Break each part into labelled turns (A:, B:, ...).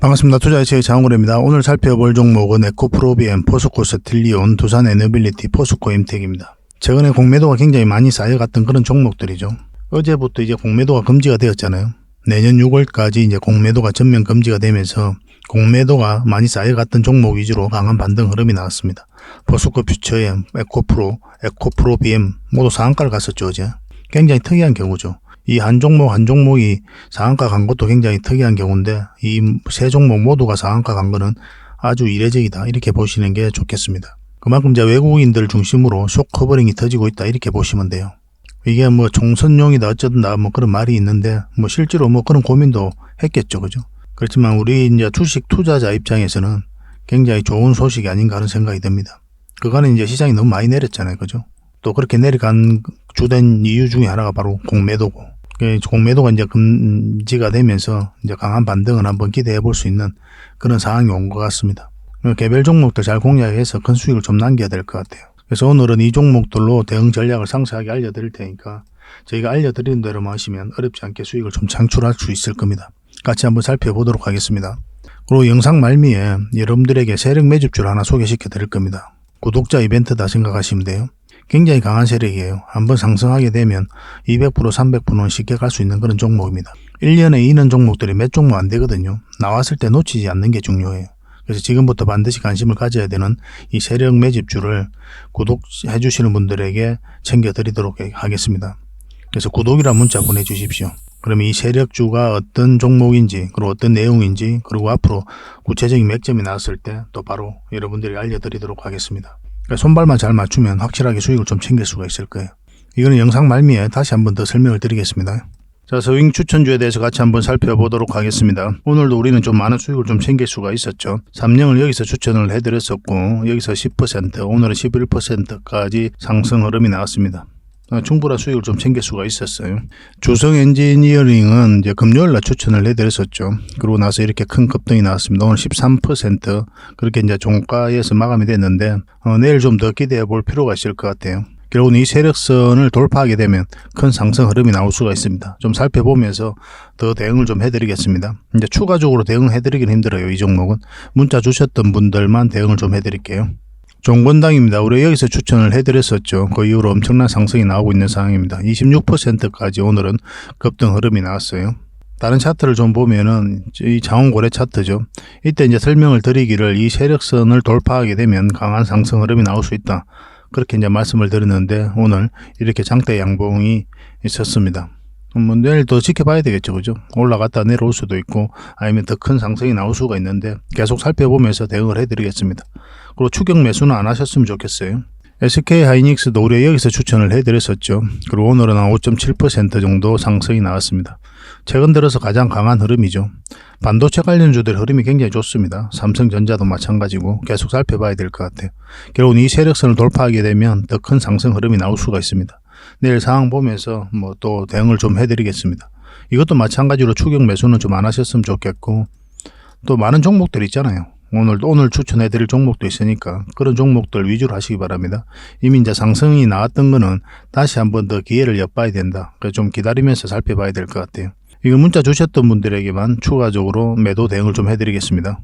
A: 반갑습니다. 투자의체의 장원입니다. 오늘 살펴볼 종목은 에코프로비엠, 포스코 스틸리온, 두산 에너빌리티, 포스코 임텍입니다. 최근에 공매도가 굉장히 많이 쌓여갔던 그런 종목들이죠. 어제부터 이제 공매도가 금지가 되었잖아요. 내년 6월까지 이제 공매도가 전면 금지가 되면서 공매도가 많이 쌓여갔던 종목 위주로 강한 반등 흐름이 나왔습니다. 포스코 퓨처엠, 에코프로, 에코프로비엠 모두 상한가를 갔었죠 어제. 굉장히 특이한 경우죠. 이 한 종목 한 종목이 상한가 간 것도 굉장히 특이한 경우인데 이 세 종목 모두가 상한가 간 거는 아주 이례적이다 이렇게 보시는 게 좋겠습니다. 그만큼 이제 외국인들 중심으로 쇼 커버링이 터지고 있다 이렇게 보시면 돼요. 이게 뭐 총선용이다 어쩌다 뭐 그런 말이 있는데 뭐 실제로 뭐 그런 고민도 했겠죠 그죠? 그렇지만 우리 이제 주식 투자자 입장에서는 굉장히 좋은 소식이 아닌가 하는 생각이 듭니다. 그거는 이제 시장이 너무 많이 내렸잖아요 그죠? 또 그렇게 내려간 주된 이유 중에 하나가 바로 공매도고 그 공매도가 이제 금지가 되면서 이제 강한 반등을 한번 기대해 볼 수 있는 그런 상황이 온 것 같습니다. 그 개별 종목들 잘 공략해서 큰 수익을 좀 남겨야 될 것 같아요. 그래서 오늘은 이 종목들로 대응 전략을 상세하게 알려드릴 테니까 저희가 알려드리는 대로만 하시면 어렵지 않게 수익을 좀 창출할 수 있을 겁니다. 같이 한번 살펴보도록 하겠습니다. 그리고 영상 말미에 여러분들에게 세력 매집줄 하나 소개시켜 드릴 겁니다. 구독자 이벤트다 생각하시면 돼요. 굉장히 강한 세력이에요. 한번 상승하게 되면 200% 300%는 쉽게 갈 수 있는 그런 종목입니다. 1년에 이는 종목들이 몇 종목 안 되거든요. 나왔을 때 놓치지 않는 게 중요해요. 그래서 지금부터 반드시 관심을 가져야 되는 이 세력 매집주를 구독해 주시는 분들에게 챙겨드리도록 하겠습니다. 그래서 구독이란 문자 보내주십시오. 그러면 이 세력주가 어떤 종목인지 그리고 어떤 내용인지 그리고 앞으로 구체적인 맥점이 나왔을 때 또 바로 여러분들이 알려드리도록 하겠습니다. 손발만 잘 맞추면 확실하게 수익을 좀 챙길 수가 있을 거예요. 이거는 영상 말미에 다시 한 번 더 설명을 드리겠습니다. 자, 서윙 추천주에 대해서 같이 한번 살펴보도록 하겠습니다. 오늘도 우리는 좀 많은 수익을 좀 챙길 수가 있었죠. 삼령을 여기서 추천을 해드렸었고, 여기서 10%, 오늘은 11%까지 상승 흐름이 나왔습니다. 어, 충분한 수익을 좀 챙길 수가 있었어요. 주성 엔지니어링은 이제 금요일 날 추천을 해드렸었죠. 그러고 나서 이렇게 큰 급등이 나왔습니다. 오늘 13% 그렇게 이제 종가에서 마감이 됐는데, 어, 내일 좀 더 기대해 볼 필요가 있을 것 같아요. 결국은 이 세력선을 돌파하게 되면 큰 상승 흐름이 나올 수가 있습니다. 좀 살펴보면서 더 대응을 좀 해드리겠습니다. 이제 추가적으로 대응해드리긴 힘들어요. 이 종목은 문자 주셨던 분들만 대응을 좀 해드릴게요. 종건당입니다. 우리 여기서 추천을 해드렸었죠. 그 이후로 엄청난 상승이 나오고 있는 상황입니다. 26%까지 오늘은 급등 흐름이 나왔어요. 다른 차트를 좀 보면은 이 장원고래 차트죠. 이때 이제 설명을 드리기를 이 세력선을 돌파하게 되면 강한 상승 흐름이 나올 수 있다. 그렇게 이제 말씀을 드렸는데 오늘 이렇게 장대 양봉이 있었습니다. 뭐 내일 더 지켜봐야 되겠죠, 그죠? 올라갔다 내려올 수도 있고 아니면 더 큰 상승이 나올 수가 있는데 계속 살펴보면서 대응을 해드리겠습니다. 그리고 추격 매수는 안 하셨으면 좋겠어요. SK 하이닉스도 우리 여기서 추천을 해드렸었죠. 그리고 오늘은 한 5.7% 정도 상승이 나왔습니다. 최근 들어서 가장 강한 흐름이죠. 반도체 관련주들 흐름이 굉장히 좋습니다. 삼성전자도 마찬가지고 계속 살펴봐야 될 것 같아요. 결국 이 세력선을 돌파하게 되면 더 큰 상승 흐름이 나올 수가 있습니다. 내일 상황 보면서 뭐 또 대응을 좀 해드리겠습니다. 이것도 마찬가지로 추격 매수는 좀 안 하셨으면 좋겠고 또 많은 종목들 있잖아요. 오늘 오늘 추천해 드릴 종목도 있으니까 그런 종목들 위주로 하시기 바랍니다. 이미 이제 상승이 나왔던 거는 다시 한번 더 기회를 엿봐야 된다. 그래서 좀 기다리면서 살펴봐야 될 것 같아요. 이거 문자 주셨던 분들에게만 추가적으로 매도 대응을 좀 해드리겠습니다.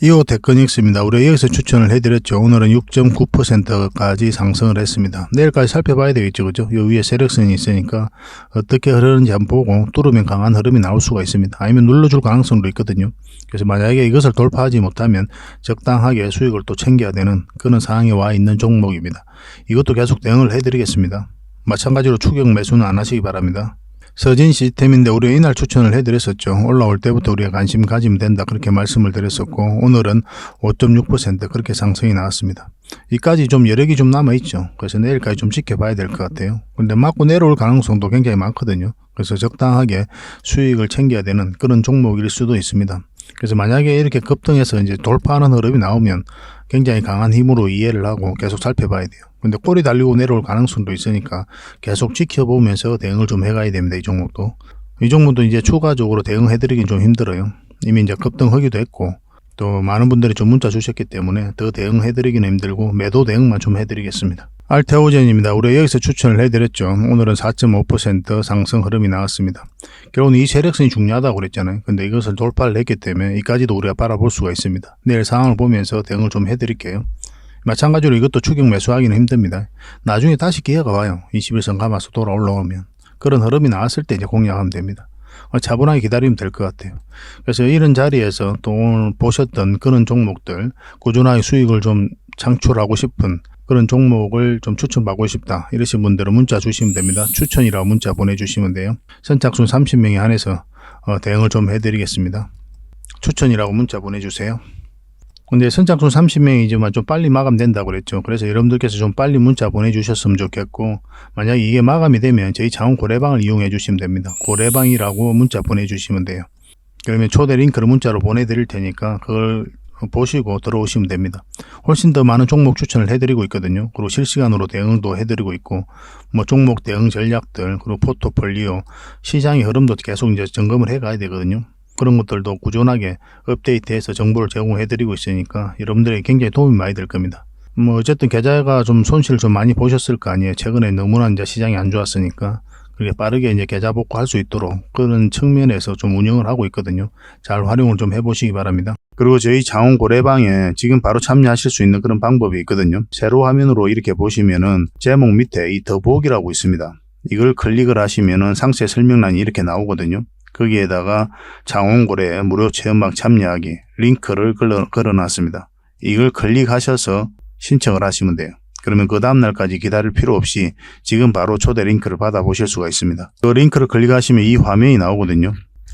A: 이호 테크닉스입니다. 우리 여기서 추천을 해드렸죠. 오늘은 6.9%까지 상승을 했습니다. 내일까지 살펴봐야 되겠죠. 그죠? 요 위에 세력선이 있으니까 어떻게 흐르는지 한번 보고 뚫으면 강한 흐름이 나올 수가 있습니다. 아니면 눌러줄 가능성도 있거든요. 그래서 만약에 이것을 돌파하지 못하면 적당하게 수익을 또 챙겨야 되는 그런 상황에 와 있는 종목입니다. 이것도 계속 대응을 해드리겠습니다. 마찬가지로 추격 매수는 안 하시기 바랍니다. 서진 시스템인데 우리가 이날 추천을 해드렸었죠. 올라올 때부터 우리가 관심 가지면 된다 그렇게 말씀을 드렸었고 오늘은 5.6% 그렇게 상승이 나왔습니다. 이까지 좀 여력이 좀 남아있죠. 그래서 내일까지 좀 지켜봐야 될 것 같아요. 근데 맞고 내려올 가능성도 굉장히 많거든요. 그래서 적당하게 수익을 챙겨야 되는 그런 종목일 수도 있습니다. 그래서 만약에 이렇게 급등해서 이제 돌파하는 흐름이 나오면 굉장히 강한 힘으로 이해를 하고 계속 살펴봐야 돼요. 근데 꼬리 달리고 내려올 가능성도 있으니까 계속 지켜보면서 대응을 좀 해가야 됩니다. 이 종목도. 이 종목도 이제 추가적으로 대응해드리긴 좀 힘들어요. 이미 이제 급등하기도 했고 또 많은 분들이 좀 문자 주셨기 때문에 더 대응해드리기는 힘들고 매도 대응만 좀 해드리겠습니다. 알테오젠입니다. 우리가 여기서 추천을 해드렸죠. 오늘은 4.5% 상승 흐름이 나왔습니다. 결국은 이 세력선이 중요하다고 그랬잖아요. 근데 이것을 돌파를 했기 때문에 이까지도 우리가 바라볼 수가 있습니다. 내일 상황을 보면서 대응을 좀 해드릴게요. 마찬가지로 이것도 추격 매수하기는 힘듭니다. 나중에 다시 기회가 와요. 21선 감아서 돌아 올라오면. 그런 흐름이 나왔을 때 이제 공략하면 됩니다. 어, 차분하게 기다리면 될 것 같아요. 그래서 이런 자리에서 또 오늘 보셨던 그런 종목들 꾸준하게 수익을 좀 창출하고 싶은 그런 종목을 좀 추천받고 싶다 이러신 분들은 문자 주시면 됩니다. 추천이라고 문자 보내주시면 돼요. 선착순 30명에 한해서 어, 대응을 좀 해드리겠습니다. 추천이라고 문자 보내주세요. 근데 선착순 30명이지만 좀 빨리 마감된다고 그랬죠. 그래서 여러분들께서 좀 빨리 문자 보내주셨으면 좋겠고 만약에 이게 마감이 되면 저희 자원 고래방을 이용해 주시면 됩니다. 고래방이라고 문자 보내주시면 돼요. 그러면 초대 링크를 문자로 보내드릴 테니까 그걸 보시고 들어오시면 됩니다. 훨씬 더 많은 종목 추천을 해드리고 있거든요. 그리고 실시간으로 대응도 해드리고 있고, 뭐 종목 대응 전략들, 그리고 포트폴리오, 시장의 흐름도 계속 이제 점검을 해가야 되거든요. 그런 것들도 꾸준하게 업데이트해서 정보를 제공해드리고 있으니까 여러분들에게 굉장히 도움이 많이 될 겁니다. 뭐 어쨌든 계좌가 좀 손실을 좀 많이 보셨을 거 아니에요. 최근에 너무나 이제 시장이 안 좋았으니까 그렇게 빠르게 이제 계좌 복구할 수 있도록 그런 측면에서 좀 운영을 하고 있거든요. 잘 활용을 좀 해보시기 바랍니다. 그리고 저희 자원 고래방에 지금 바로 참여하실 수 있는 그런 방법이 있거든요. 세로 화면으로 이렇게 보시면은 제목 밑에 이 더보기라고 있습니다. 이걸 클릭을 하시면은 상세 설명란이 이렇게 나오거든요. 거기에다가 장원고래 무료 체험방 참여하기 링크를 걸어, 걸어놨습니다. 이걸 클릭하셔서 신청을 하시면 돼요. 그러면 그 다음날까지 기다릴 필요 없이 지금 바로 초대 링크를 받아보실 수가 있습니다. 그 링크를 클릭하시면 이 화면이 나오거든요.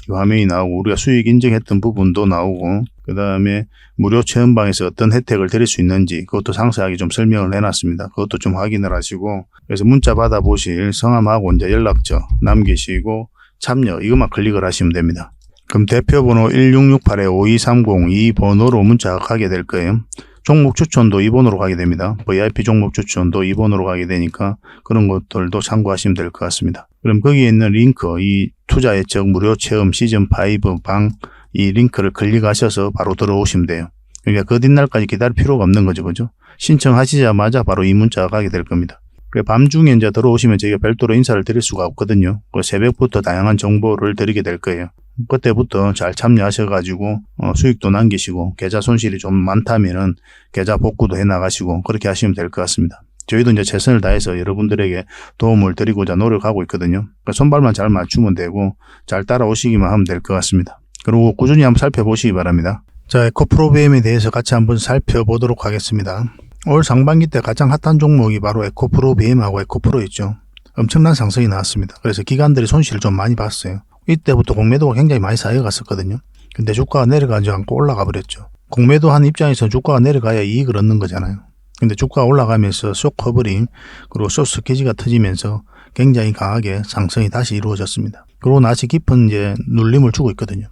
A: 이 화면이 나오고 우리가 수익 인증했던 부분도 나오고 그 다음에 무료 체험방에서 어떤 혜택을 드릴 수 있는지 그것도 상세하게 좀 설명을 해놨습니다. 그것도 좀 확인을 하시고 그래서 문자 받아보실 성함하고 이제 연락처 남기시고 참여 이것만 클릭을 하시면 됩니다. 그럼 대표번호 1668-5230 이 번호로 문자가 가게 될 거예요. 종목 추천도 이 번호로 가게 됩니다. VIP 종목 추천도 이 번호로 가게 되니까 그런 것들도 참고하시면 될 것 같습니다. 그럼 거기에 있는 링크, 이 투자 예측 무료 체험 시즌 5 방 이 링크를 클릭하셔서 바로 들어오시면 돼요. 그러니까 그 뒷날까지 기다릴 필요가 없는 거죠. 그죠? 신청하시자마자 바로 이 문자가 가게 될 겁니다. 그 밤중에 이제 들어오시면 저희가 별도로 인사를 드릴 수가 없거든요. 그 새벽부터 다양한 정보를 드리게 될 거예요. 그때부터 잘 참여하셔가지고 어, 수익도 남기시고 계좌 손실이 좀 많다면은 계좌 복구도 해 나가시고 그렇게 하시면 될 것 같습니다. 저희도 이제 최선을 다해서 여러분들에게 도움을 드리고자 노력하고 있거든요. 그러니까 손발만 잘 맞추면 되고 잘 따라오시기만 하면 될 것 같습니다. 그리고 꾸준히 한번 살펴보시기 바랍니다. 자, 에코프로비엠에 대해서 같이 한번 살펴보도록 하겠습니다. 올 상반기 때 가장 핫한 종목이 바로 에코프로비엠하고 에코프로였죠. 엄청난 상승이 나왔습니다. 그래서 기관들이 손실을 좀 많이 봤어요. 이때부터 공매도가 굉장히 많이 쌓여갔었거든요. 근데 주가가 내려가지 않고 올라가 버렸죠. 공매도 한 입장에서 주가가 내려가야 이익을 얻는 거잖아요. 근데 주가가 올라가면서 쇼 커버링 그리고 쇼 스케지가 터지면서 굉장히 강하게 상승이 다시 이루어졌습니다. 그리고 나시 깊은 이제 눌림을 주고 있거든요.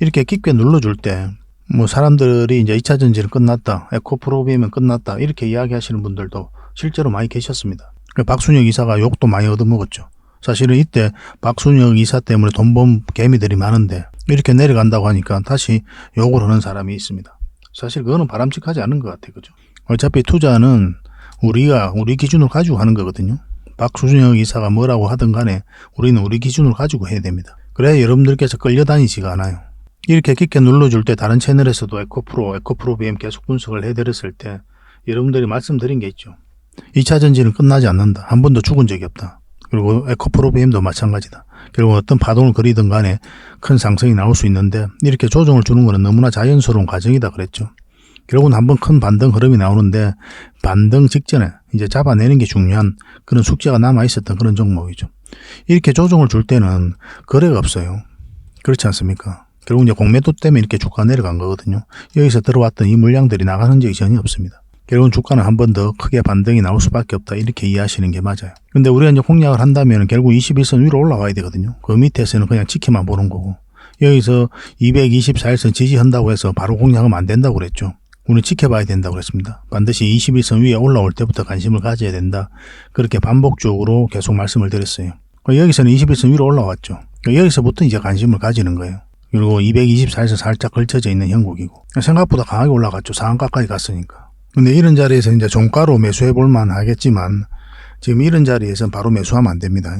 A: 이렇게 깊게 눌러줄 때 뭐 사람들이 이제 2차 전지는 끝났다, 에코프로비엠은 끝났다 이렇게 이야기하시는 분들도 실제로 많이 계셨습니다. 박순혁 이사가 욕도 많이 얻어먹었죠. 사실은 이때 박순혁 이사 때문에 돈 번 개미들이 많은데 이렇게 내려간다고 하니까 다시 욕을 하는 사람이 있습니다. 사실 그거는 바람직하지 않은 것 같아요. 그죠? 어차피 투자는 우리가 우리 기준을 가지고 하는 거거든요. 박순혁 이사가 뭐라고 하든 간에 우리는 우리 기준을 가지고 해야 됩니다. 그래야 여러분들께서 끌려다니지가 않아요. 이렇게 깊게 눌러줄 때 다른 채널에서도 에코프로, 에코프로 BM 계속 분석을 해드렸을 때 여러분들이 말씀드린 게 있죠. 2차 전지는 끝나지 않는다. 한 번도 죽은 적이 없다. 그리고 에코프로 BM도 마찬가지다. 결국 어떤 파동을 그리든 간에 큰 상승이 나올 수 있는데 이렇게 조정을 주는 것은 너무나 자연스러운 과정이다 그랬죠. 결국은 한번 큰 반등 흐름이 나오는데 반등 직전에 이제 잡아내는 게 중요한 그런 숙제가 남아 있었던 그런 종목이죠. 이렇게 조정을 줄 때는 거래가 없어요. 그렇지 않습니까? 결국 이제 공매도 때문에 이렇게 주가가 내려간 거거든요. 여기서 들어왔던 이 물량들이 나가는 적이 전혀 없습니다. 결국은 주가는 한 번 더 크게 반등이 나올 수밖에 없다. 이렇게 이해하시는 게 맞아요. 근데 우리가 이제 공략을 한다면 결국 21선 위로 올라가야 되거든요. 그 밑에서는 그냥 지켜만 보는 거고. 여기서 224일선 지지한다고 해서 바로 공략하면 안 된다고 그랬죠. 우리는 지켜봐야 된다고 그랬습니다. 반드시 21선 위에 올라올 때부터 관심을 가져야 된다. 그렇게 반복적으로 계속 말씀을 드렸어요. 여기서는 21선 위로 올라왔죠. 여기서부터 이제 관심을 가지는 거예요. 그리고 224에서 살짝 걸쳐져 있는 형국이고 생각보다 강하게 올라갔죠. 상한 가까지 갔으니까. 근데 이런 자리에서 이제 종가로 매수해 볼만 하겠지만 지금 이런 자리에서는 바로 매수하면 안 됩니다.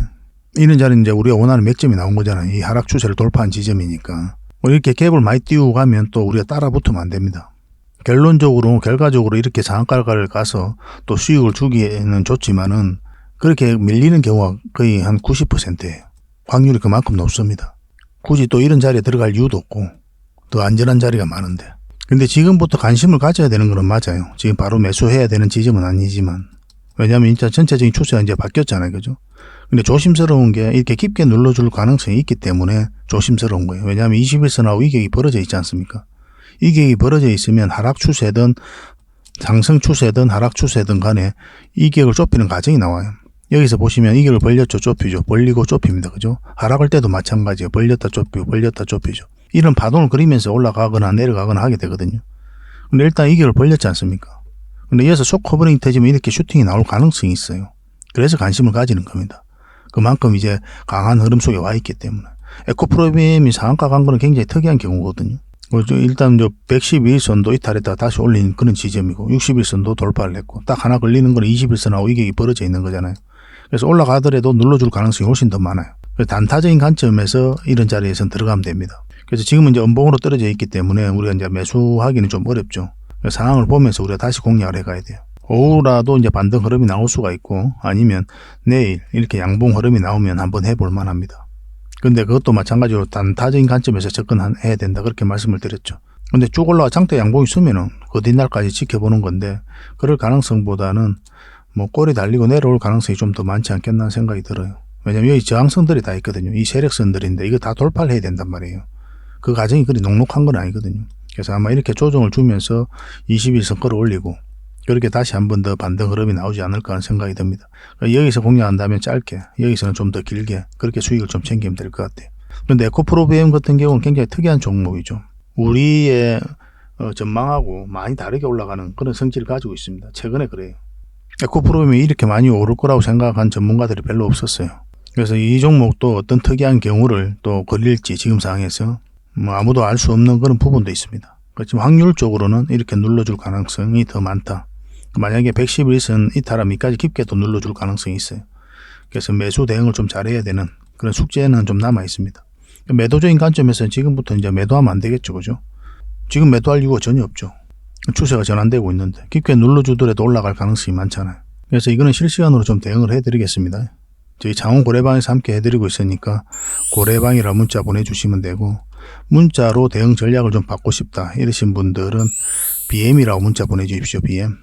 A: 이런 자리는 이제 우리가 원하는 맥점이 나온 거잖아요. 이 하락 추세를 돌파한 지점이니까. 뭐 이렇게 갭을 많이 띄우고 가면 또 우리가 따라 붙으면 안 됩니다. 결론적으로 결과적으로 이렇게 상한가를 가서 또 수익을 주기에는 좋지만은 그렇게 밀리는 경우가 거의 한 90%예요. 확률이 그만큼 높습니다. 굳이 또 이런 자리에 들어갈 이유도 없고 더 안전한 자리가 많은데. 근데 지금부터 관심을 가져야 되는 거는 맞아요. 지금 바로 매수해야 되는 지점은 아니지만. 왜냐하면 진짜 전체적인 추세가 이제 바뀌었잖아요. 그죠? 근데 조심스러운 게 이렇게 깊게 눌러줄 가능성이 있기 때문에 조심스러운 거예요. 왜냐하면 21선하고 이격이 벌어져 있지 않습니까? 이격이 벌어져 있으면 하락 추세든 상승 추세든 하락 추세든 간에 이격을 좁히는 과정이 나와요. 여기서 보시면 이격을 벌렸죠, 좁히죠. 벌리고 좁힙니다. 그죠? 하락할 때도 마찬가지예요. 벌렸다 좁히고 벌렸다 좁히죠. 이런 파동을 그리면서 올라가거나 내려가거나 하게 되거든요. 근데 일단 이격을 벌렸지 않습니까? 근데 이어서 속 커버링 터지면 이렇게 슈팅이 나올 가능성이 있어요. 그래서 관심을 가지는 겁니다. 그만큼 이제 강한 흐름 속에 와 있기 때문에. 에코프로비엠이 상한가 간 거는 굉장히 특이한 경우거든요. 어, 저 일단 저 111선도 이탈했다가 다시 올린 그런 지점이고 61선도 돌파를 했고 딱 하나 걸리는 거는 21선하고 이게 벌어져 있는 거잖아요. 그래서 올라가더라도 눌러줄 가능성이 훨씬 더 많아요. 단타적인 관점에서 이런 자리에선 들어가면 됩니다. 그래서 지금은 이제 음봉으로 떨어져 있기 때문에 우리가 이제 매수하기는 좀 어렵죠. 상황을 보면서 우리가 다시 공략을 해가야 돼요. 오후라도 이제 반등 흐름이 나올 수가 있고 아니면 내일 이렇게 양봉 흐름이 나오면 한번 해볼 만합니다. 근데 그것도 마찬가지로 단타적인 관점에서 접근해야 된다 그렇게 말씀을 드렸죠. 근데 쭉 올라와 장대 양봉이 쓰면은 그 뒷날까지 지켜보는 건데 그럴 가능성보다는 뭐 꼬리 달리고 내려올 가능성이 좀 더 많지 않겠나 생각이 들어요. 왜냐면 여기 저항선들이 다 있거든요. 이 세력선들인데 이거 다 돌파를 해야 된단 말이에요. 그 과정이 그리 녹록한 건 아니거든요. 그래서 아마 이렇게 조정을 주면서 21선 끌어올리고 그렇게 다시 한 번 더 반등 흐름이 나오지 않을까 하는 생각이 듭니다. 그러니까 여기서 공략한다면 짧게, 여기서는 좀 더 길게 그렇게 수익을 좀 챙기면 될 것 같아요. 그런데 에코프로비엠 같은 경우는 굉장히 특이한 종목이죠. 우리의 어, 전망하고 많이 다르게 올라가는 그런 성질을 가지고 있습니다. 최근에 그래요. 에코프로비엠이 이렇게 많이 오를 거라고 생각한 전문가들이 별로 없었어요. 그래서 이 종목도 어떤 특이한 경우를 또 걸릴지 지금 상황에서 뭐 아무도 알 수 없는 그런 부분도 있습니다. 그렇지만 확률적으로는 이렇게 눌러줄 가능성이 더 많다. 만약에 111선 이탈하면 이까지 깊게 또 눌러줄 가능성이 있어요. 그래서 매수 대응을 좀 잘해야 되는 그런 숙제는 좀 남아 있습니다. 매도적인 관점에서는 지금부터 이제 매도하면 안 되겠죠, 그죠? 지금 매도할 이유가 전혀 없죠. 추세가 전환되고 있는데 깊게 눌러주더라도 올라갈 가능성이 많잖아요. 그래서 이거는 실시간으로 좀 대응을 해드리겠습니다. 저희 장원 고래방에서 함께 해드리고 있으니까 고래방이라 문자 보내주시면 되고 문자로 대응 전략을 좀 받고 싶다 이러신 분들은 BM이라고 문자 보내주십시오. BM.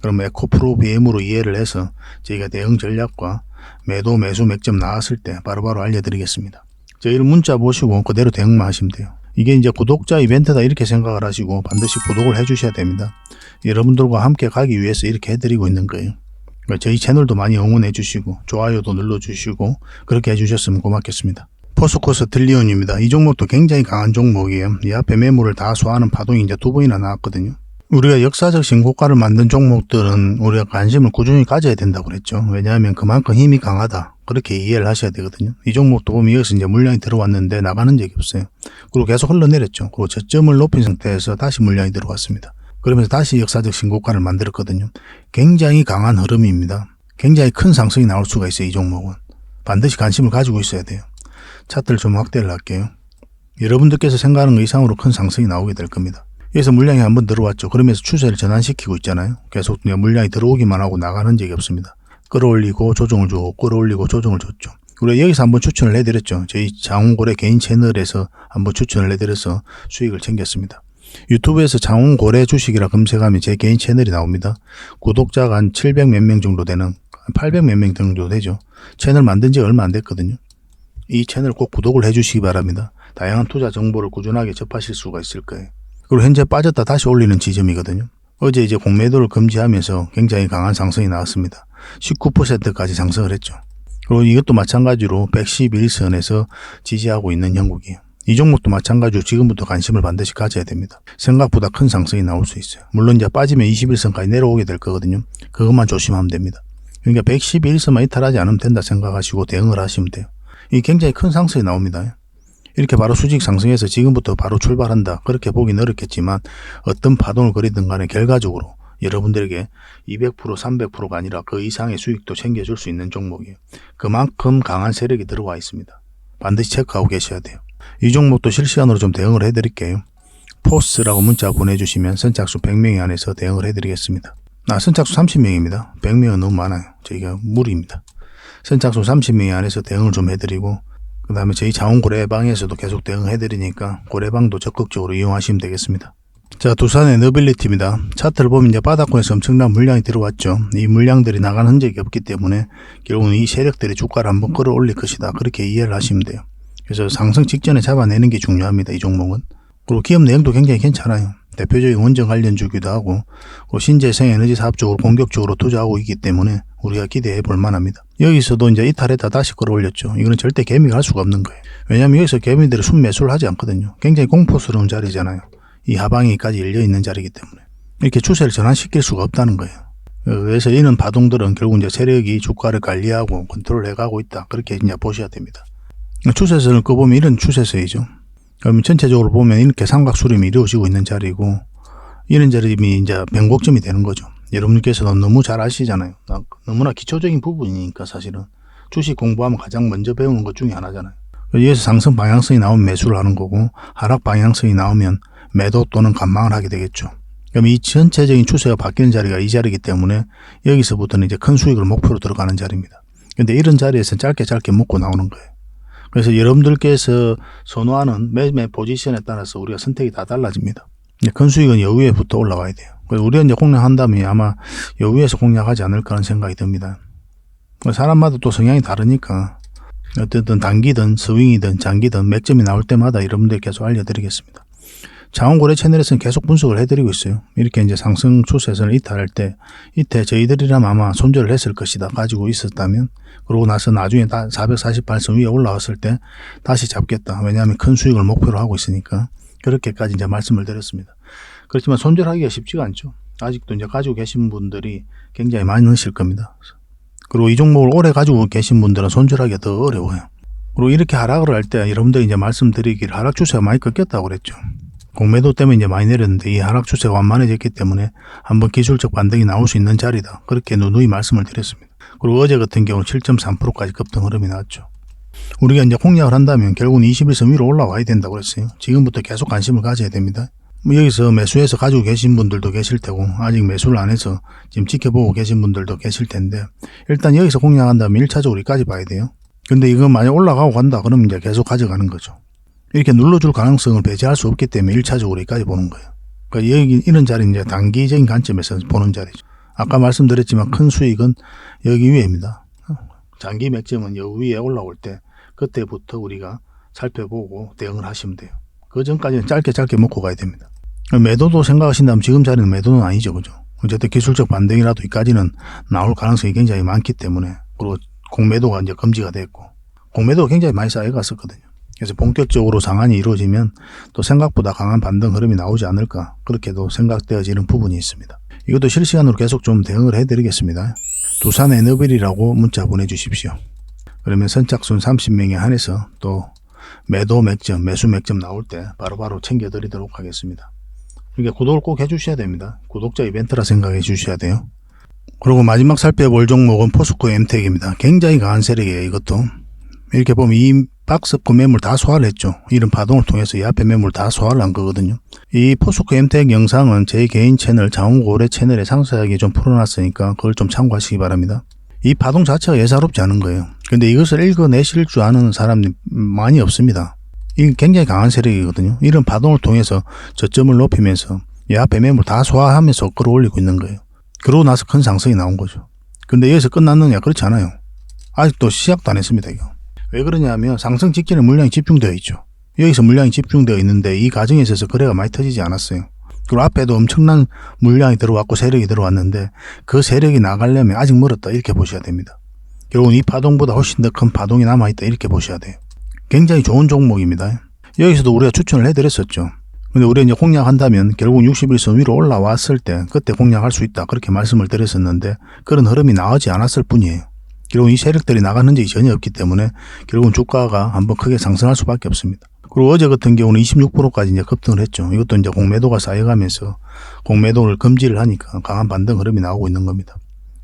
A: 그럼 에코프로 BM으로 이해를 해서 저희가 대응 전략과 매도 매수 맥점 나왔을 때 바로바로 알려드리겠습니다. 저희를 문자 보시고 그대로 대응만 하시면 돼요. 이게 이제 구독자 이벤트다 이렇게 생각을 하시고 반드시 구독을 해주셔야 됩니다. 여러분들과 함께 가기 위해서 이렇게 해드리고 있는 거예요. 그러니까 저희 채널도 많이 응원해 주시고 좋아요도 눌러 주시고 그렇게 해 주셨으면 고맙겠습니다. 포스코스 들리온입니다. 이 종목도 굉장히 강한 종목이에요. 이 앞에 매물을 다 소화하는 파동이 이제 두 번이나 나왔거든요. 우리가 역사적 신고가를 만든 종목들은 우리가 관심을 꾸준히 가져야 된다고 그랬죠. 왜냐하면 그만큼 힘이 강하다. 그렇게 이해를 하셔야 되거든요. 이 종목도 보면 여기서 이제 물량이 들어왔는데 나가는 적이 없어요. 그리고 계속 흘러내렸죠. 그리고 저점을 높인 상태에서 다시 물량이 들어왔습니다. 그러면서 다시 역사적 신고가를 만들었거든요. 굉장히 강한 흐름입니다. 굉장히 큰 상승이 나올 수가 있어요. 이 종목은. 반드시 관심을 가지고 있어야 돼요. 차트를 좀 확대를 할게요. 여러분들께서 생각하는 것 이상으로 큰 상승이 나오게 될 겁니다. 여기서 물량이 한번 들어왔죠. 그러면서 추세를 전환시키고 있잖아요. 계속 그냥 물량이 들어오기만 하고 나가는 적이 없습니다. 끌어올리고 조정을 주고 끌어올리고 조정을 줬죠. 우리가 여기서 한번 추천을 해드렸죠. 저희 장훈고래 개인 채널에서 한번 추천을 해드려서 수익을 챙겼습니다. 유튜브에서 장훈고래 주식이라 검색하면 제 개인 채널이 나옵니다. 구독자가 한 700 몇 명 정도 되는 800 몇 명 정도 되죠. 채널 만든 지 얼마 안 됐거든요. 이 채널 꼭 구독을 해주시기 바랍니다. 다양한 투자 정보를 꾸준하게 접하실 수가 있을 거예요. 그리고 현재 빠졌다 다시 올리는 지점이거든요. 어제 이제 공매도를 금지하면서 굉장히 강한 상승이 나왔습니다. 19%까지 상승을 했죠. 그리고 이것도 마찬가지로 111선에서 지지하고 있는 형국이에요. 이 종목도 마찬가지로 지금부터 관심을 반드시 가져야 됩니다. 생각보다 큰 상승이 나올 수 있어요. 물론 이제 빠지면 21선까지 내려오게 될 거거든요. 그것만 조심하면 됩니다. 그러니까 111선만 이탈하지 않으면 된다 생각하시고 대응을 하시면 돼요. 이 굉장히 큰 상승이 나옵니다. 이렇게 바로 수직 상승해서 지금부터 바로 출발한다. 그렇게 보기는 어렵겠지만 어떤 파동을 그리든 간에 결과적으로 여러분들에게 200% 300%가 아니라 그 이상의 수익도 챙겨줄 수 있는 종목이에요. 그만큼 강한 세력이 들어와 있습니다. 반드시 체크하고 계셔야 돼요. 이 종목도 실시간으로 좀 대응을 해드릴게요. 포스라고 문자 보내주시면 선착수 100명이 안에서 대응을 해드리겠습니다. 아, 선착수 30명입니다. 100명은 너무 많아요. 저희가 무리입니다. 선착수 30명이 안에서 대응을 좀 해드리고 그 다음에 저희 자원고래방에서도 계속 대응해드리니까 고래방도 적극적으로 이용하시면 되겠습니다. 자, 두산의 너빌리티입니다. 차트를 보면 이제 바닥권에서 엄청난 물량이 들어왔죠. 이 물량들이 나간 흔적이 없기 때문에 결국은 이 세력들이 주가를 한번 끌어올릴 것이다. 그렇게 이해를 하시면 돼요. 그래서 상승 직전에 잡아내는 게 중요합니다. 이 종목은. 그리고 기업 내용도 굉장히 괜찮아요. 대표적인 원전 관련 주기도 하고 그리고 신재생 에너지 사업 쪽으로 공격적으로 투자하고 있기 때문에 우리가 기대해 볼 만합니다. 여기서도 이제 이탈했다 다시 끌어올렸죠. 이거는 절대 개미가 할 수가 없는 거예요. 왜냐하면 여기서 개미들이 순매수를 하지 않거든요. 굉장히 공포스러운 자리잖아요. 이 하방이까지 열려 있는 자리이기 때문에 이렇게 추세를 전환시킬 수가 없다는 거예요. 그래서 이런 바동들은 결국 이제 세력이 주가를 관리하고 컨트롤해 가고 있다. 그렇게 이제 보셔야 됩니다. 추세선을 꺼보면 이런 추세선이죠. 그러면 전체적으로 보면 이렇게 삼각수렴이 이루어지고 있는 자리고 이런 자리이 이제 변곡점이 되는 거죠. 여러분께서는 너무 잘 아시잖아요. 너무나 기초적인 부분이니까 사실은 주식 공부하면 가장 먼저 배우는 것 중에 하나잖아요. 여기서 상승 방향성이 나오면 매수를 하는 거고 하락 방향성이 나오면 매도 또는 감망을 하게 되겠죠. 그럼 이 전체적인 추세가 바뀌는 자리가 이 자리이기 때문에 여기서부터는 이제 큰 수익을 목표로 들어가는 자리입니다. 근데 이런 자리에서 짧게 짧게 먹고 나오는 거예요. 그래서 여러분들께서 선호하는 매매 포지션에 따라서 우리가 선택이 다 달라집니다. 큰 수익은 여기에부터 올라와야 돼요. 우리가 이제 공략한다면 아마 여기에서 공략하지 않을까 하는 생각이 듭니다. 사람마다 또 성향이 다르니까 어쨌든 단기든 스윙이든 장기든 맥점이 나올 때마다 여러분들 계속 알려드리겠습니다. 장원고래 채널에서는 계속 분석을 해드리고 있어요. 이렇게 이제 상승 추세선을 이탈할 때, 이때 저희들이라면 아마 손절을 했을 것이다. 가지고 있었다면, 그러고 나서 나중에 448선 위에 올라왔을 때 다시 잡겠다. 왜냐하면 큰 수익을 목표로 하고 있으니까. 그렇게까지 이제 말씀을 드렸습니다. 그렇지만 손절하기가 쉽지가 않죠. 아직도 이제 가지고 계신 분들이 굉장히 많으실 겁니다. 그리고 이 종목을 오래 가지고 계신 분들은 손절하기가 더 어려워요. 그리고 이렇게 하락을 할 때 여러분들이 이제 말씀드리길 하락 추세가 많이 꺾였다고 그랬죠. 공매도 때문에 이제 많이 내렸는데 이 하락 추세가 완만해졌기 때문에 한번 기술적 반등이 나올 수 있는 자리다. 그렇게 누누이 말씀을 드렸습니다. 그리고 어제 같은 경우는 7.3%까지 급등 흐름이 나왔죠. 우리가 이제 공략을 한다면 결국은 21선 위로 올라와야 된다고 그랬어요. 지금부터 계속 관심을 가져야 됩니다. 뭐 여기서 매수해서 가지고 계신 분들도 계실 테고 아직 매수를 안 해서 지금 지켜보고 계신 분들도 계실 텐데 일단 여기서 공략한다면 1차적으로 여기까지 봐야 돼요. 근데 이거 만약 올라가고 간다 그러면 이제 계속 가져가는 거죠. 이렇게 눌러줄 가능성을 배제할 수 없기 때문에 1차적으로 여기까지 보는 거예요. 그러니까 여기 이런 자리는 이제 단기적인 관점에서 보는 자리죠. 아까 말씀드렸지만 큰 수익은 여기 위에입니다. 장기 맥점은 여기 위에 올라올 때 그때부터 우리가 살펴보고 대응을 하시면 돼요. 그 전까지는 짧게 짧게 먹고 가야 됩니다. 매도도 생각하신다면 지금 자리는 매도는 아니죠. 그죠? 어쨌든 기술적 반등이라도 여기까지는 나올 가능성이 굉장히 많기 때문에 그리고 공매도가 이제 금지가 됐고 공매도가 굉장히 많이 쌓여갔었거든요. 그래서 본격적으로 상한이 이루어지면 또 생각보다 강한 반등 흐름이 나오지 않을까 그렇게도 생각되어지는 부분이 있습니다. 이것도 실시간으로 계속 좀 대응을 해드리겠습니다. 두산 에너빌이라고 문자 보내주십시오. 그러면 선착순 30명에 한해서 또 매도 맥점, 매수 맥점 나올 때 바로바로 챙겨드리도록 하겠습니다. 그러니까 구독을 꼭 해주셔야 됩니다. 구독자 이벤트라 생각해 주셔야 돼요. 그리고 마지막 살펴볼 종목은 포스코 엠텍입니다. 굉장히 강한 세력이에요, 이것도. 이렇게 보면 이 박스권 매물 다 소화를 했죠. 이런 파동을 통해서 이 앞에 매물 다 소화를 한 거거든요. 이 포스코 엠텍 영상은 제 개인 채널 장훈고래 채널에 상세하게 좀 풀어놨으니까 그걸 좀 참고하시기 바랍니다. 이 파동 자체가 예사롭지 않은 거예요. 근데 이것을 읽어내실 줄 아는 사람이 많이 없습니다. 이 굉장히 강한 세력이거든요. 이런 파동을 통해서 저점을 높이면서 이 앞에 매물 다 소화하면서 끌어올리고 있는 거예요. 그러고 나서 큰 상승이 나온 거죠. 근데 여기서 끝났느냐? 그렇지 않아요. 아직도 시작도 안 했습니다, 이거. 왜 그러냐면 상승 직전에 물량이 집중되어 있죠. 여기서 물량이 집중되어 있는데 이 과정에 있어서 거래가 많이 터지지 않았어요. 그리고 앞에도 엄청난 물량이 들어왔고 세력이 들어왔는데 그 세력이 나가려면 아직 멀었다 이렇게 보셔야 됩니다. 결국은 이 파동보다 훨씬 더 큰 파동이 남아있다 이렇게 보셔야 돼요. 굉장히 좋은 종목입니다. 여기서도 우리가 추천을 해드렸었죠. 근데 우리가 이제 공략한다면 결국 61선 위로 올라왔을 때 그때 공략할 수 있다 그렇게 말씀을 드렸었는데 그런 흐름이 나오지 않았을 뿐이에요. 결국 이 세력들이 적이 전혀 없기 때문에 결국은 주가가 한번 크게 상승할 수밖에 없습니다. 그리고 어제 같은 경우는 26%까지 이제 급등을 했죠. 이것도 이제 공매도가 쌓여가면서 공매도를 금지를 하니까 강한 반등 흐름이 나오고 있는 겁니다.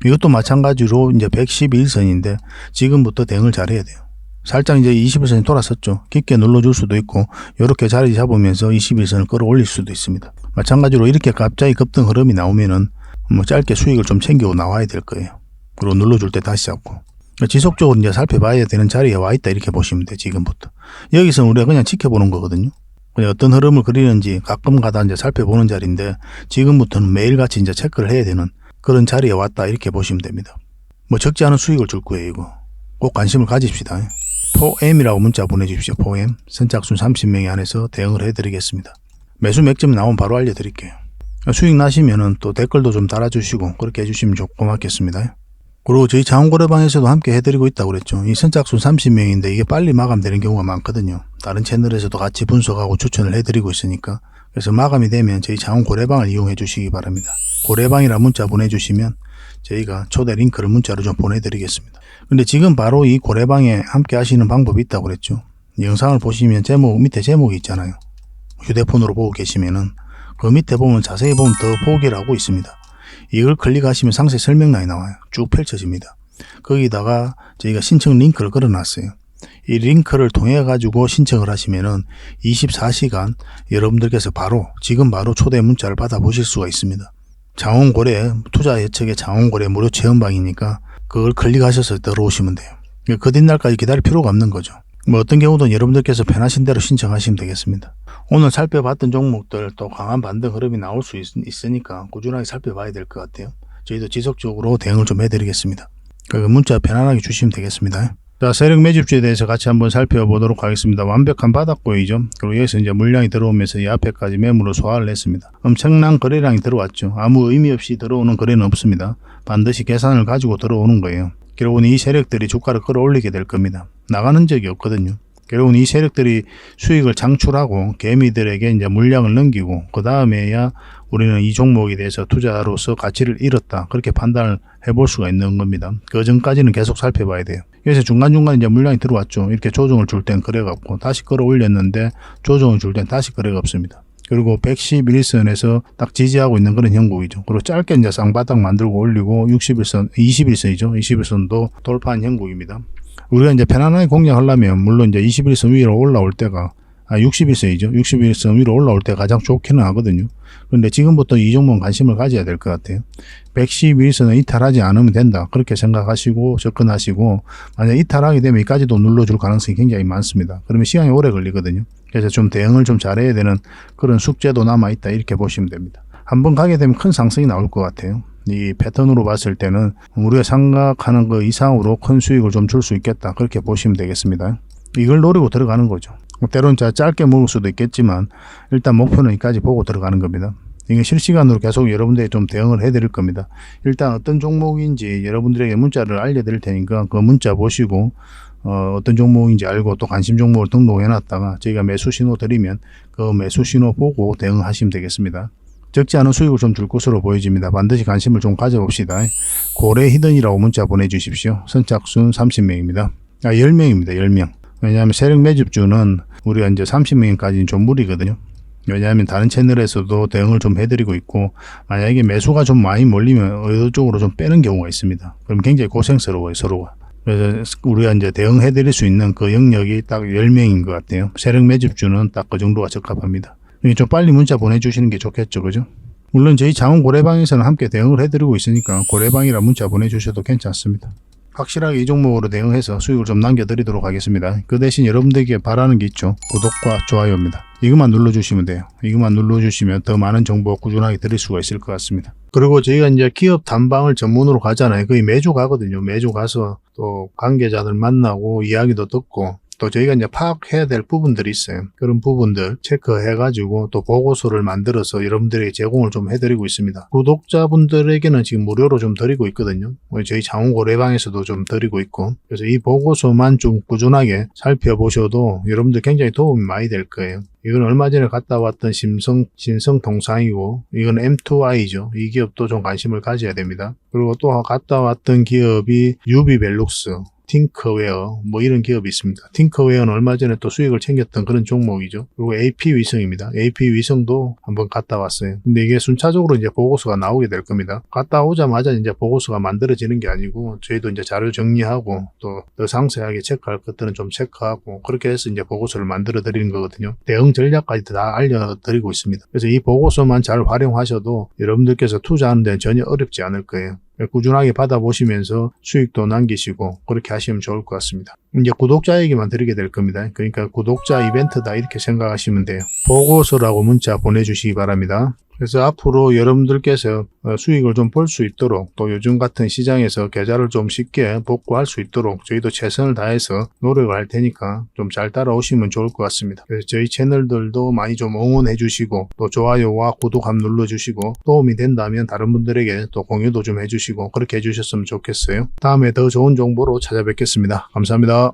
A: 이것도 마찬가지로 이제 111선인데 지금부터 대응을 잘해야 돼요. 살짝 이제 21선이 돌아섰죠. 깊게 눌러줄 수도 있고 이렇게 자리 잡으면서 21선을 끌어올릴 수도 있습니다. 마찬가지로 이렇게 갑자기 급등 흐름이 나오면은 뭐 짧게 수익을 좀 챙기고 나와야 될 거예요. 그리고 눌러줄 때 다시 잡고 지속적으로 이제 살펴봐야 되는 자리에 와 있다 이렇게 보시면 돼 지금부터 여기서 우리가 그냥 지켜보는 거거든요. 그냥 어떤 흐름을 그리는지 가끔 가다 이제 살펴보는 자리인데 지금부터는 매일같이 이제 체크를 해야 되는 그런 자리에 왔다 이렇게 보시면 됩니다. 뭐 적지 않은 수익을 줄 거예요 이거. 꼭 관심을 가집시다. 포엠이라고 문자 보내주십시오. 포엠 선착순 30명이 안에서 대응을 해드리겠습니다. 매수 맥점 나오면 바로 알려드릴게요. 수익 나시면은 또 댓글도 좀 달아주시고 그렇게 해주시면 좋 고맙겠습니다. 그리고 저희 자원거래방에서도 함께 해드리고 있다고 그랬죠. 이 선착순 30명인데 이게 빨리 마감되는 경우가 많거든요. 다른 채널에서도 같이 분석하고 추천을 해드리고 있으니까 그래서 마감이 되면 저희 자원고래방을 이용해 주시기 바랍니다. 고래방이라 문자 보내주시면 저희가 초대 링크를 문자로 좀 보내드리겠습니다. 근데 지금 바로 이 고래방에 함께 하시는 방법이 있다고 그랬죠. 이 영상을 보시면 제목 밑에 제목이 있잖아요. 휴대폰으로 보고 계시면은 그 밑에 보면 자세히 보면 더 보기라고 있습니다. 이걸 클릭하시면 상세 설명란이 나와요. 쭉 펼쳐집니다. 거기다가 저희가 신청 링크를 걸어놨어요. 이 링크를 통해 가지고 신청을 하시면은 24시간 여러분들께서 바로 지금 바로 초대 문자를 받아 보실 수가 있습니다. 장원고래 투자 예측의 장원고래 무료 체험방이니까 그걸 클릭하셔서 들어오시면 돼요. 그 뒷날까지 기다릴 필요가 없는 거죠. 뭐 어떤 경우든 여러분들께서 편하신 대로 신청하시면 되겠습니다. 오늘 살펴봤던 종목들 또 강한 반등 흐름이 나올 수 있, 으니까 꾸준하게 살펴봐야 될 것 같아요. 저희도 지속적으로 대응을 좀 해드리겠습니다. 그 문자 편안하게 주시면 되겠습니다. 자, 세력 매집주에 대해서 같이 한번 살펴보도록 하겠습니다. 완벽한 바닥고이죠. 그리고 여기서 이제 물량이 들어오면서 이 앞에까지 매물을 소화를 했습니다. 엄청난 거래량이 들어왔죠. 아무 의미 없이 들어오는 거래는 없습니다. 반드시 계산을 가지고 들어오는 거예요. 결국은 이 세력들이 주가를 끌어올리게 될 겁니다. 나가는 적이 없거든요. 결국은 이 세력들이 수익을 창출하고 개미들에게 이제 물량을 넘기고 그 다음에야 우리는 이 종목에 대해서 투자로서 가치를 잃었다 그렇게 판단을 해볼 수가 있는 겁니다. 그 전까지는 계속 살펴봐야 돼요. 그래서 중간중간 이제 물량이 들어왔죠. 이렇게 조정을 줄 땐 거래가 없고 다시 끌어올렸는데 조정을 줄 땐 다시 거래가 없습니다. 그리고 111선에서 딱 지지하고 있는 그런 형국이죠. 그리고 짧게 이제 쌍바닥 만들고 올리고 61선, 21선이죠. 21선도 돌파한 형국입니다. 우리가 이제 편안하게 공략하려면 물론 이제 21선 위로 올라올 때가 아 61선이죠. 61선 위로 올라올 때 가장 좋기는 하거든요. 그런데 지금부터 이 종목은 관심을 가져야 될 것 같아요. 111선은 이탈하지 않으면 된다. 그렇게 생각하시고 접근하시고 만약 이탈하게 되면 이까지도 눌러줄 가능성이 굉장히 많습니다. 그러면 시간이 오래 걸리거든요. 그래서 좀 대응을 좀 잘해야 되는 그런 숙제도 남아 있다. 이렇게 보시면 됩니다. 한번 가게 되면 큰 상승이 나올 것 같아요. 이 패턴으로 봤을 때는 우리가 생각하는 그 이상으로 큰 수익을 좀 줄 수 있겠다. 그렇게 보시면 되겠습니다. 이걸 노리고 들어가는 거죠. 때로는 짧게 먹을 수도 있겠지만 일단 목표는 여기까지 보고 들어가는 겁니다. 이게 실시간으로 계속 여러분들이 좀 대응을 해드릴 겁니다. 일단 어떤 종목인지 여러분들에게 문자를 알려드릴 테니까 그 문자 보시고 어, 어떤 종목인지 알고 또 관심 종목을 등록해 놨다가 저희가 매수 신호 드리면 그 매수 신호 보고 대응하시면 되겠습니다. 적지 않은 수익을 좀 줄 것으로 보여집니다. 반드시 관심을 좀 가져봅시다. 고래 히든이라고 문자 보내주십시오. 선착순 30명입니다. 아, 10명입니다. 10명. 왜냐하면 세력 매집주는 우리가 이제 30명까지는 좀 무리거든요. 왜냐하면 다른 채널에서도 대응을 좀 해드리고 있고 만약에 매수가 좀 많이 몰리면 의도적으로 좀 빼는 경우가 있습니다. 그럼 굉장히 고생스러워요 서로가. 그래서 우리가 이제 대응해 드릴 수 있는 그 영역이 딱 10명인 것 같아요. 세력 매집주는 딱 그 정도가 적합합니다. 좀 빨리 문자 보내주시는 게 좋겠죠, 그죠? 물론 저희 장원 고래방에서는 함께 대응을 해드리고 있으니까 고래방이라 문자 보내주셔도 괜찮습니다. 확실하게 이 종목으로 대응해서 수익을 좀 남겨드리도록 하겠습니다. 그 대신 여러분들에게 바라는 게 있죠. 구독과 좋아요입니다. 이것만 눌러주시면 돼요. 이것만 눌러주시면 더 많은 정보 꾸준하게 드릴 수가 있을 것 같습니다. 그리고 저희가 이제 기업 단방을 전문으로 가잖아요. 거의 매주 가거든요. 매주 가서 또 관계자들 만나고 이야기도 듣고 또 저희가 이제 파악해야 될 부분들이 있어요. 그런 부분들 체크해가지고 또 보고서를 만들어서 여러분들에게 제공을 좀 해드리고 있습니다. 구독자분들에게는 지금 무료로 좀 드리고 있거든요. 저희 장원고래방에서도 좀 드리고 있고 그래서 이 보고서만 좀 꾸준하게 살펴보셔도 여러분들 굉장히 도움이 많이 될 거예요. 이건 얼마 전에 갔다 왔던 심성, 신성 동상이고, 이건 M2I죠. 이 기업도 좀 관심을 가져야 됩니다. 그리고 또 갔다 왔던 기업이 유비벨룩스. 팅커웨어 뭐 이런 기업이 있습니다. 팅커웨어는 얼마 전에 또 수익을 챙겼던 그런 종목이죠. 그리고 AP 위성입니다. AP 위성도 한번 갔다 왔어요. 근데 이게 순차적으로 이제 보고서가 나오게 될 겁니다. 갔다 오자마자 이제 보고서가 만들어지는 게 아니고 저희도 이제 자료 정리하고 또 더 상세하게 체크할 것들은 좀 체크하고 그렇게 해서 이제 보고서를 만들어 드리는 거거든요. 대응 전략까지 다 알려드리고 있습니다. 그래서 이 보고서만 잘 활용하셔도 여러분들께서 투자하는 데는 전혀 어렵지 않을 거예요. 꾸준하게 받아보시면서 수익도 남기시고 그렇게 하시면 좋을 것 같습니다. 이제 구독자에게만 드리게 될 겁니다. 그러니까 구독자 이벤트다 이렇게 생각하시면 돼요. 보고서라고 문자 보내주시기 바랍니다. 그래서 앞으로 여러분들께서 어, 수익을 좀 볼 수 있도록 또 요즘 같은 시장에서 계좌를 좀 쉽게 복구할 수 있도록 저희도 최선을 다해서 노력을 할 테니까 좀 잘 따라오시면 좋을 것 같습니다. 그래서 저희 채널들도 많이 좀 응원해 주시고 또 좋아요와 구독 함 눌러 주시고 도움이 된다면 다른 분들에게 또 공유도 좀 해주시고 그렇게 해주셨으면 좋겠어요. 다음에 더 좋은 정보로 찾아뵙겠습니다. 감사합니다.